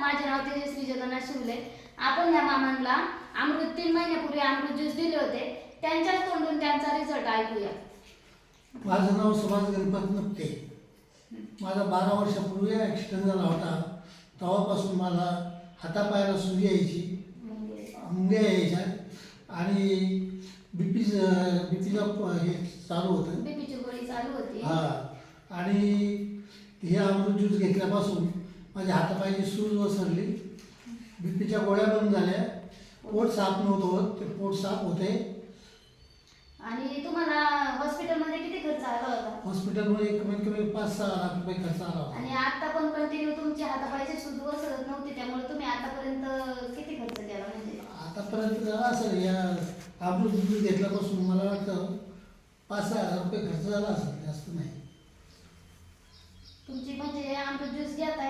माझे नाव तेजस्वी जगन्नाथ शिवले आपण या मामांना अमृत तीन महिन्यापूर्वी अमृत ज्यूस दिले होते. त्यांच्याच तोंडून त्यांचा रिझल्ट ऐकूया. माझं नाव सुभाष गणपत नपते माझा बारा वर्षापूर्वी ॲक्सिडेंट झाला होता. तेव्हापासून मला हातापायाला सुजी यायची मुंग्या यायच्या आणि बीपी बीपीचा हे चालू होतं. बीपीची गोळी चालू होती. हा. आणि हे अमृत ज्यूस घेतल्यापासून माझ्या हातापायाची सूज वसरली बीपीच्या गोळ्या बंद झाल्या. पोट साफ नव्हतं होत. ते पोट साफ होते आणि तुम्हाला हॉस्पिटलमध्ये किती खर्च आला होता? हॉस्पिटलमध्ये कमीत कमी पाच सहा लाख रुपये खर्च आला होता. आणि आता पण कंटिन्यू तुमची हातापायाची सूज वसरत नव्हती. त्यामुळे तुम्ही आतापर्यंत किती खर्च केला म्हणजे? आतापर्यंत झाला असेल. या ज्यूस घेतल्यापासून मला वाटतं पाच सहा हजार रुपये खर्च झाला असेल. जास्त नाही. तुमची म्हणजे अमृत ज्यूस घेताय.